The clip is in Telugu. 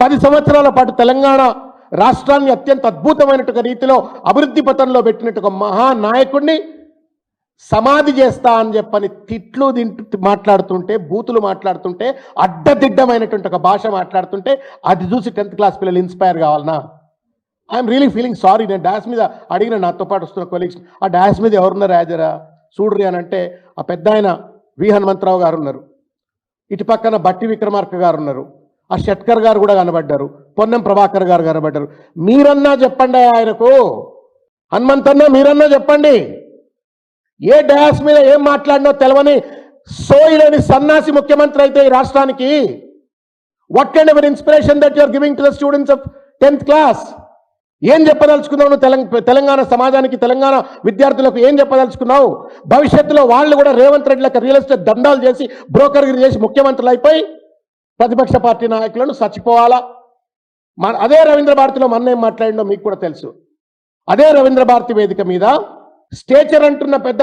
పది సంవత్సరాల పాటు తెలంగాణ రాష్ట్రాన్ని అత్యంత అద్భుతమైనటువంటి రీతిలో అభివృద్ధి పథంలో పెట్టినట్టు మహానాయకుడిని సమాధి చేస్తా అని చెప్పని తిట్లు తింటు మాట్లాడుతుంటే బూతులు మాట్లాడుతుంటే అడ్డదిడ్డమైనటువంటి ఒక భాష మాట్లాడుతుంటే అది చూసి టెన్త్ క్లాస్ పిల్లలు ఇన్స్పైర్ కావాలనా? ఐఎమ్ రియలీ ఫీలింగ్ సారీ నేను డాన్స్ మీద అడిగిన నాతో పాటు వస్తున్న కొలీగ్స్ ఆ డాన్స్ మీద ఎవరున్నారు రాజరా? చూడ్రి అని అంటే ఆ పెద్ద ఆయన వి హనుమంతరావు గారు ఉన్నారు. ఇటు పక్కన బట్టి విక్రమార్క గారు ఉన్నారు. ఆ షట్కర్ గారు కూడా కనబడ్డారు. పొన్నం ప్రభాకర్ గారు కనబడ్డారు. మీరన్నా చెప్పండి ఆయనకు. హనుమంతన్నా మీరన్నా చెప్పండి. ఏ డయాస్ మీద ఏం మాట్లాడినో తెలవని సోయిలేని సన్నాసి ముఖ్యమంత్రి అయితే ఈ రాష్ట్రానికి. What kind ever inspiration that you're giving to the students of tenth class ఏం చెప్పదలుచుకున్నావు నువ్వు తెలంగాణ సమాజానికి తెలంగాణ విద్యార్థులకు ఏం చెప్పదలుచుకున్నావు? భవిష్యత్తులో వాళ్ళు కూడా రేవంత్ రెడ్డి లెక్క రియల్ ఎస్టేట్ దండాలు చేసి బ్రోకర్గిరి చేసి ముఖ్యమంత్రులు అయిపోయి ప్రతిపక్ష పార్టీ నాయకులను చచ్చిపోవాలా? మన అదే రవీంద్ర భారతిలో మన ఏం మాట్లాడిందో మీకు కూడా తెలుసు. అదే రవీంద్ర భారతి వేదిక మీద స్టేచర్ అంటున్న పెద్ద